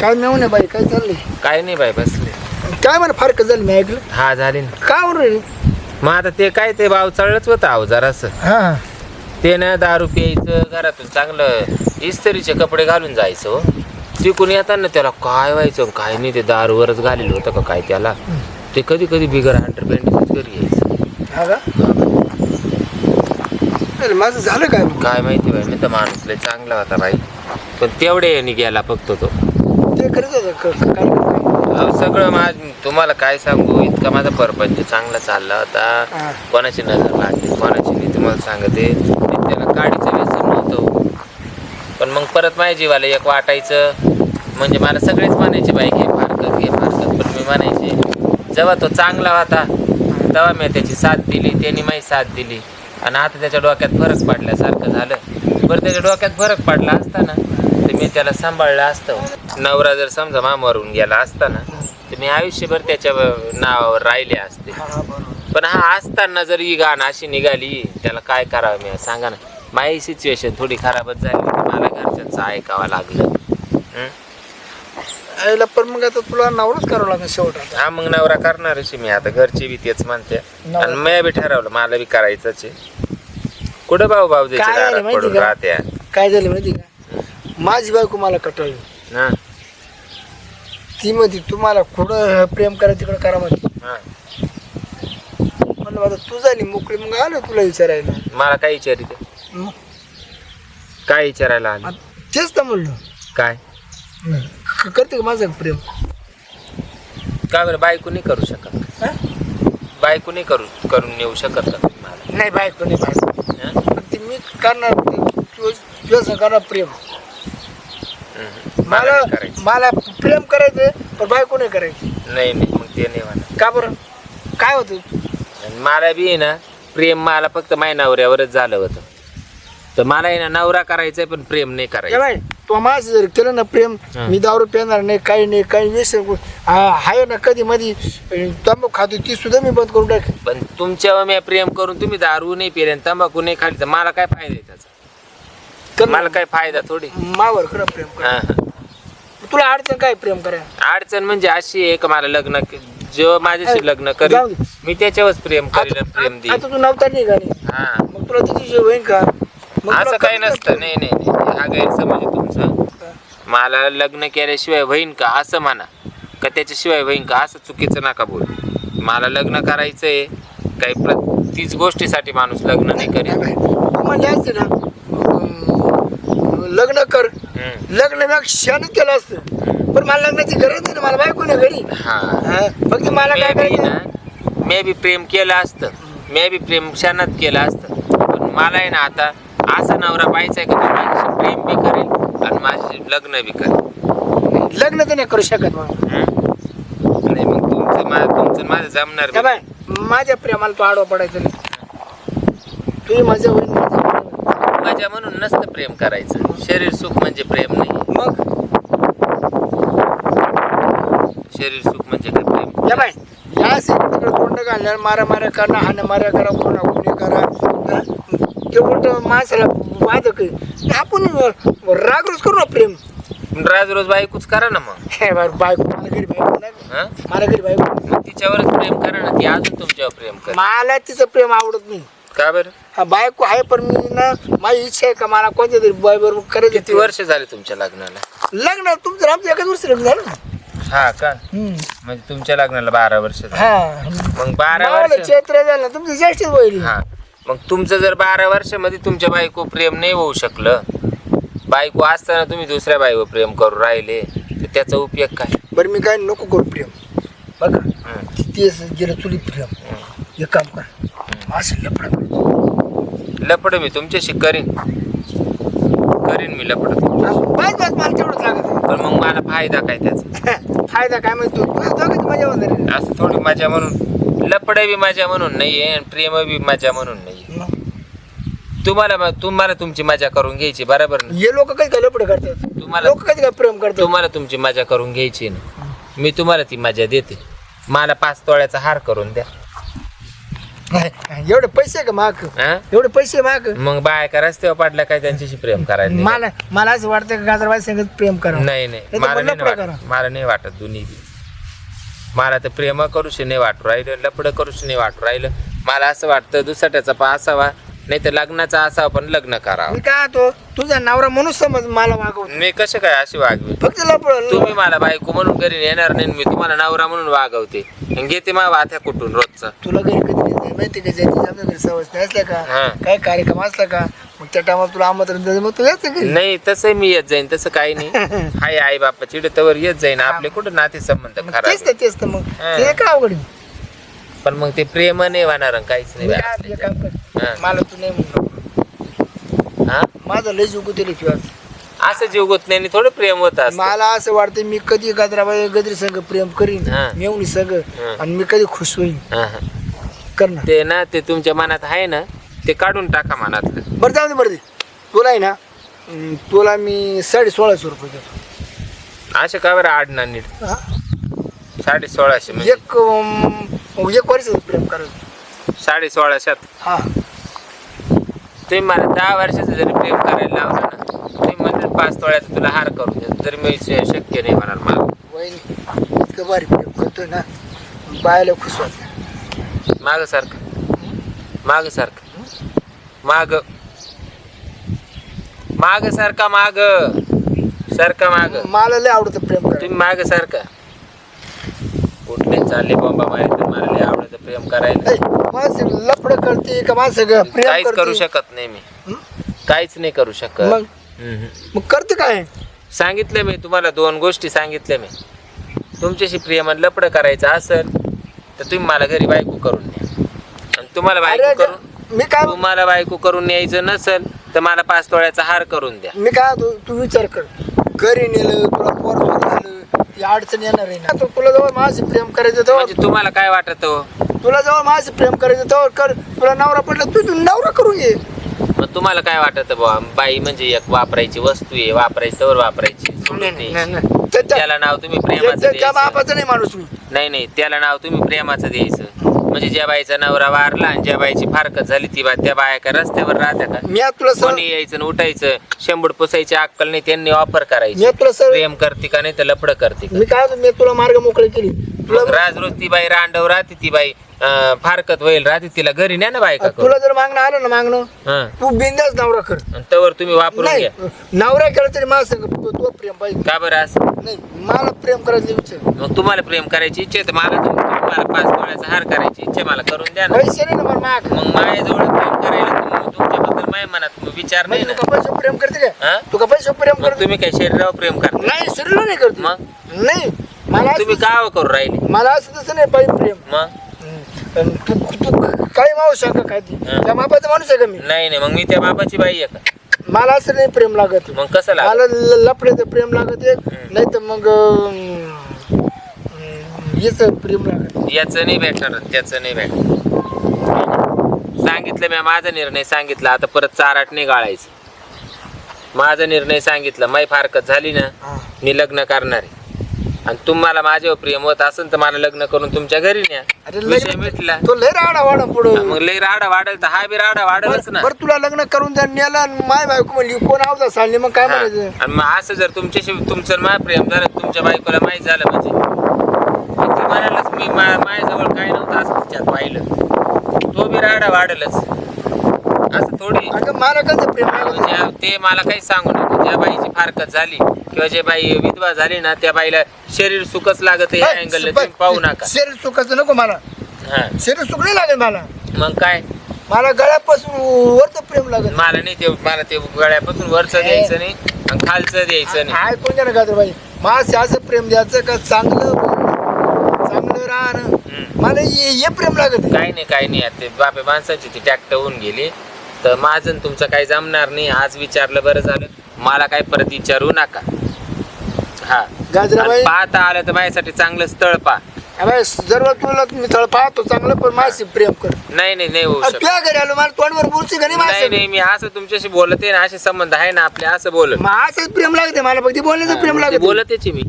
काय मेवणे बाई काय चाललंय? काय नाही बाई बसले. काय म्हणा फारक झालं मी ऐकलं? हा झाली ना. काय म्हणून रे मग आता ते काय ते भाव चढलंच होतं अहो जरासं. हा. ते ना दारू प्यायचं घरातून चांगलं इस्त्रीचे कपडे घालून जायचं हो. तिकून येताना त्याला काय व्हायचं काय नाही ते दारूवरच घालेलं होतं का काय त्याला. ते कधी कधी बिगर हंटर पेंटीच घरी यायचं. हा का? अरे माझं झालं काय काय माहिती बाई मी तर माणूस लय चांगला होता बाई. पण तेवढे यांनी गेला फक्त तो. ते करत होतं. क- क- काय करत अहो, सगळं माझ तुम्हाला काय सांगू? इतका माझा परपंच चांगला चालला हा. होता कोणाची नजर लागली कोणाची नाही तुम्हाला सांगते. मी त्याला काडीचं व्यसन नव्हतं. पण मग परत माझ्या जीवाला एक वाटायचं. म्हणजे मला सगळेच म्हणायचे बाई घे फारकत घे फारकत पण मी म्हणायचे जेव्हा तो चांगला होता तेव्हा मी त्याची साथ दिली त्यांनी माझी साथ दिली. आणि आता त्याच्या डोक्यात फरक पडल्यासारखं झालं. बरं त्याच्या डोक्यात फरक पडला असता ना. तर मी त्याला सांभाळलं असतं नवरा जर समजा मामावरून गेला असता ना तर मी आयुष्यभर त्याच्या नावावर राहिले असते. पण हा असताना जर ही गाणं अशी निघाली त्याला काय करावं मी सांगा ना माझी सिच्युएशन थोडी खराबच झाली. मला घरच्यांचं ऐकावं लागलं? आईला पण मग आता तुला नवरच करावं लागेल शेवट हा मग नवरा करणारच मी आता घरचे बी तेच म्हणते. आणि मी बी ठरवलं मला बी करायचंच आहे कुठं भाऊ भाऊ का? राहत्या काय झालं माहिती का माझी बायको मला कटळली हा ती म्हणते तुम्हाला कुठं प्रेम करा तिकडं करा म्हणते हा म्हणलं आता तू झाली मोकळी मग आलो तुला विचारायला मला काय विचारित मग काय विचारायला आलं आता तेच तर म्हणलं काय क- करते का माझं प्रेम का बरं बायको नाही करू शकत हा? बायको नाही करू करून नेऊ शकत का तुम्ही मला नाही बायको नाही बायको हं? पण ती मी करणार तुझं तुझं करणार प्रेम हं. मला करायचं. मला प्रेम करायचं पण बायको नाही करायची. नाही नाही मग ते नाही म्हणा का बरं? काय होतं? मला बी आहे ना प्रेम मला फक्त माझ्या नवऱ्यावरच झालं होतं. तर मला आहे ना नवरा करायचंय पण प्रेम नाही करायचं. तू माझं जर केलं ना प्रेम. मी दारू पिणार नाही काही नाही काही व्यसन आहे ना कधी मधी तंबाखू खातो ती सुद्धा मी बंद करून टाक पण तुमच्यावर मी प्रेम करून तुम्ही दारू नाही पिले आणि तंबाखू नाही खाली तर मला काय फायदा आहे त्याचा? कर मला काय फायदा थोडी. मावर खरं प्रेम कर. हा, हा. तुला अडचण काय प्रेम करायला? अडचण म्हणजे अशी आहे का मला लग्न जेव्हा माझ्याशी लग्न जाऊ करेल दे. मी त्याच्यावरच प्रेम करील आणि प्रेम आता तू नव्हता हा. मग तुला तिची होईन का? मग तुला असं काही कमी नसतं. नाही नाही नाही. हा गैरसमज आहे तुमचा. मला लग्न केल्याशिवाय होईन का असं म्हणा. का त्याच्याशिवाय होईन का असं चुकीचं नका बोलू. मला लग्न करायचंय. काही प्र तीच गोष्टीसाठी माणूस लग्न नाही नाही करेल बाई, तू म्हणले असते ना लग्न कर. लग्न मी क्षण केलं असतं. पण मला लग्नाची गरज नाही ना मला बायको नाही घरी. हा. हा, फक्त मला काय मी बी करायचं? ना मी बी प्रेम केलं असतं. मी बी प्रेम क्षणात केलं असतं. पण मला आहे ना आता असा नवरा पाहिजे का तो माझ्याशी प्रेम बी करेल आणि माझ्याशी लग्न बी करेल. लग्न तर नाही करू शकत मग. हम्म? नाही मग तुमचं मा तुमचं आणि माझं जमणार बाय माझ्या प्रेमाला तो आडवा पडायचं नाही. तुझी माझ्या माझं. मजा म्हणून नसतं प्रेम करायचं. शरीर सुख म्हणजे प्रेम नाही. मग? शरीर सुख म्हणजे काय प्रेम? या बाय या तिकडे तोंड घालणार मारा मारा करणं हाणं मारा करा कोणा कोणी करा. हा? ते उलट माणसाला वादक. आपण रागरोज करू ना प्रेम. पण रोज रोज बायकोच करा ना मग. हे बाय बायको मला घरी बायको नाही हा? मला घरी बायको मग तिच्यावरच प्रेम करा ना ती अजून तुमच्यावर प्रेम कर मला तिचं प्रेम आवडत नाही. का बरं? हा बायको आहे पण मी ना माझी इच्छा आहे का मला कोणत्या तरी बाय बरोबर करायचं किती वर्ष झाले तुमच्या लग्नाला? लग्न तुमचं आमचं एकाच वर्ष लग्न झालं ना? हा का? हम्म. म्हणजे तुमच्या लग्नाला बारा वर्ष झाली. हा. मग बारा वर्ष चैत्र झालं तुमचं ज्येष्ठ होईल हा. मग तुमचं जर बारा वर्षामध्ये तुमच्या बायको प्रेम नाही होऊ शकलं बायको असताना तुम्ही दुसऱ्या बायको प्रेम करू राहिले तर त्याचा उपयोग काय? बरं मी काय नको करू प्रेम. बघा हं, तेच गेलं चुली प्रेम. हं. एक काम कर. असं लफडं लपड मी तुमच्याशी करीन. करीन मी लपड. बस बस मला तेवढंच लागत पण मग मला फायदा काय त्याचा? फायदा काय म्हणतो तुझ्या दोघांची मजा होणार आहे. असं थोडी मजा म्हणून. लपड बी मजा म्हणून नाहीये आणि प्रेम बी मजा म्हणून नाहीये. मग? तुम्हाला तुम्हाला तुमची मजा करून घ्यायची बरोबर ना? हे लोक कधी काय लपड करतात? तुम्हाला लोक कधी काय प्रेम करतात? तुम्हाला तुमची मजा करून घ्यायची ना. मी तुम्हाला ती मजा देते. मला पाच तोळ्याचा हार करून द्या. नाही, एवढे पैसे का माग हा? एवढे पैसे माग मग बायका रस्त्यावर पाडल्या काय त्यांच्याशी प्रेम करायला? मला मला असं वाटतं की गाजरबाई संगत प्रेम करा नाही नाही मला नाही वाटत. मला नाही वाटत दोन्ही बी. मला तर प्रेम करूशी नाही वाटू राहिलं लपडं करूशी नाही वाटू राहिलं मला असं वाटतं दुसऱ्याचा पा असावा नाही तर लग्नाचा असावा पण लग्न करावं. मी काय तो? तुझा नवरा म्हणून समज मला वागवतो. मी कसं काय अशी वागवी फक्त तुम्ही मला बायको म्हणून घरी येणार नाही मी तुम्हाला नवरा म्हणून वागवते. आणि घेते मा वाथ्या कुठून रोजचा? तुला घरी कधी येत नाही माहिती का? ज्याची आपल्या घरी सवय नाही असल्या का? हा. काय कार्यक्रम असला का? मग त्या टायमाला तुला आमंत्रण द्यायचं मग तू यायचं घरी. नाही तसं मी येत जाईन तसं काही नाही. हाय आई बापा चिडतवर येत जाईन. आपले कुठं नाते संबंध मग खराब तेच तर तेच तर मग. हा. ते काय अवघड आहे? पण मग ते प्रेम नाही वाहणार आणि काहीच मी नाही काय आपलं वाहणार. काम कर. हा. मला तू नाही म्हणू हा? माझं लय जुगू दिली किंवा असं जीव नाही थोडं प्रेम होत असतं. मला असं वाटतं मी कधी गजराबाई गजरी संघ प्रेम करीन हा. मेवणी हा. आणि मी कधी खुश होईन. हा, हा. करणार. ते ना ते तुमच्या मनात आहे ना ते काढून टाका मनातलं. बरं जाऊ दे बरं दे. तुला आहे ना अं, तुला मी साडे सोळाशे रुपये देतो. असे का बरं आडणार नीट? हा? साडे सोळाशे म्हणजे? एक अं, एक वर्ष प्रेम करायचं. साडे सोळाशेत? हा. तुम्ही मला दहा वर्षाचं जरी प्रेम करायला लावलं ना तुम्ही म्हणतात पाच तोळ्याचं तुला हार करून देतो. तरी मी शक्य नाही म्हणाल मला. वहिनी इतकं भारी प्रेम करतोय ना बायला खुश वाटतं माग सारखं. माग सारखं. माग. माग सारखा माग. सारखा माग. मला लय आवडतं प्रेम तुम्ही माग सारखा. कुठले? चालले बॉम्बा मारे तर मला लय आवडतं प्रेम करायला. ऐ, माणसं लफड करते का? माणसं ग- प्रेम काहीच करू करते शकत नाही मी. हं? काहीच नाही करू शकत. मग? हम्म. मग करते काय? सांगितलं मी तुम्हाला दोन गोष्टी सांगितल्या मी. तुमच्याशी प्रेम आणि लपडं करायचं असेल तर तुम्ही मला घरी बायको करून द्या. आणि तुम्हाला अरे बायको करून मी काय तुम्हाला बायको करून न्यायचं नसेल तर मला पाच तोळ्याचा हार करून द्या. मी काय तू तू विचार कर. घरी नेलं तुला ती अडचण येणार आहे ना. तू- तुला जवळ माझी प्रेम करायचं तेव्हा म्हणजे तुम्हाला काय वाटत? तुला जवळ माझी प्रेम करायचं तेव्हा कर. तुला नवरा पडला तू तू नवरा करून ये. मग तुम्हाला काय वाटत बुवा? बाई म्हणजे एक वापरायची वस्तू आहे वापरायची तर वापरायची. सोडून नाही, त्याला नाव तुम्ही प्रेमाचं द्यायचं. बापाचा नाही माणूस मी. नाही नाही. त्याला नाव तुम्ही प्रेमाचं द्यायचं. म्हणजे ज्या बाईचा नवरा वारला आणि ज्या बाईची फारकत झाली ती बा त्या बाया का रस्त्यावर राहत्या का? मी आज तुला सर कोणी यायचं आणि उठायचं शंभर पुसायची अक्कल नाही त्यांनी ऑफर करायची. मी तुला सर प्रेम करते का नाही तर लफडं करते का? मी काय म्हणतो, मी तुला मार्ग मोकळे केली. तुला राज रोज ती बाई रांडव राहते ती बाई अं, फारकत होईल राहते तिला घरी न्या ना बायका करून. तुला जर मागणं आलं ना मागणं हं. तू बिंदास नवरा कर. आणि तवर तुम्ही वापरून नाही घ्या. नवरा केला तरी माझं सांग तू तू प्रेम पाहिजे. का बरं असं? नाही मला प्रेम करायचं विचार. मग तुम्हाला प्रेम करायची इच्छा आहे तर मला तुम- तुम्हाला पाच तोळ्याचा हार करायची इच्छा मला करून द्या ना. पैसे नाही ना मला माग. मग माझ्याजवळ प्रेम करायला तुम- तुमच्याबद्दल माझ्या मनात मग विचार नाही ना. पैसे प्रेम करते का हा? तू का पैसे प्रेम मग करते? तुम्ही काय शरीरावर प्रेम करता? नाही शरीर नाही करते मग? नाही मला तुम्ही असं- गाव करू राहिले. मला असं तसं नाही पाहिजे प्रेम. मग? हम्म. तू तू काही मावू शंका काय ती? हा. त्या मापाचा माणूस आहे का मी? नाही नाही मग मी त्या बापाची बाई आहे का? मला असं नाही प्रेम लागत. मग कसं लागलं मला ल- लफड्याचं प्रेम लागत एक. नाही तर मग हेच प्रेम लागत याचं नाही भेटणार त्याचं नाही भेटणार. सांगितलं मी माझा निर्णय सांगितला आता परत चाराट नाही गाळायचं माझा निर्णय सांगितला माई फारकत झाली ना हा. मी लग्न करणार आहे. आणि तुम्हाला माझ्यावर प्रेम होत असेल तर मला लग्न करून तुमच्या घरी न्या. अरे विषय लय मिटला. तो लय राडा वाडा पुढं. मग लई राडा वाढेल तर हा बी राडा वाढेलच ना. बरं तुला लग्न करून द्या नेला आणि माय बायको म्हणली कोण आवता चालली मग काय हा. म्हणायचं? आणि मग असं जर तुमच्याशी तुमचं माय प्रेम झालं तुमच्या बायकोला माहीत झालं म्हणजे. म्हणालच मी मा- माझ्याजवळ काय नव्हतं असं तिच्यात पाहिलं. तो बी राडा वाढेलच. असं थोडी. अगं मला कसं प्रेम ते मला काही सांगू नको ज्या बाईची फारकत झाली किंवा जे बाई विधवा झाली ना त्या बाईला शरीर सुखच लागत या अँगल तुम्ही पाहू नका. शरीर सुखाचं नको मला. हा. शरीर सुख नाही लागेल मला. मग काय? मला गळ्यापासून वरचं प्रेम लागत. मला नाही ते मला ते गळ्यापासून वरचं द्यायचं नाही आणि खालचं द्यायचं नाही. हाय कोणत्या ना बाई माझं असं प्रेम द्यायचं का चांगलं. मला हे प्रेम लागत आहे. काही नाही काही नाही आता ते बापे माणसाची ती टॅक्ट होऊन गेली. तर माझं आणि तुमचं काही जमणार नाही. आज विचारलं बरं झालं. मला काय परत विचारू नका. हा. गाजराबाई. आणि पाहता आलं तर माझ्यासाठी चांगलं स्थळ पा अबे, जर तुला मी थळ पाहतो चांगलं पण माझी प्रेम कर. नाही नाही नाही होऊ अरे शकत. तुझ्या घरी आलो मला तोंडवर बोलची का नाही नाही माझं मी असं तुमच्याशी बोलते ना असे संबंध आहे ना आपले असं बोलत. असंच प्रेम लागते मला फक्त बोलण्याचं प्रेम लागत बोलतेच मी.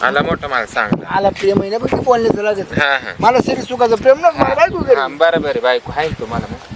आला मोठा मला सांग आला प्रेम आहे ना पण बोलण्याचं लागत हा हा. मला शरीर सुखाचं प्रेम ना मला बायको हा घरी. बरं बरं बायको आहे तुम्हाला मग?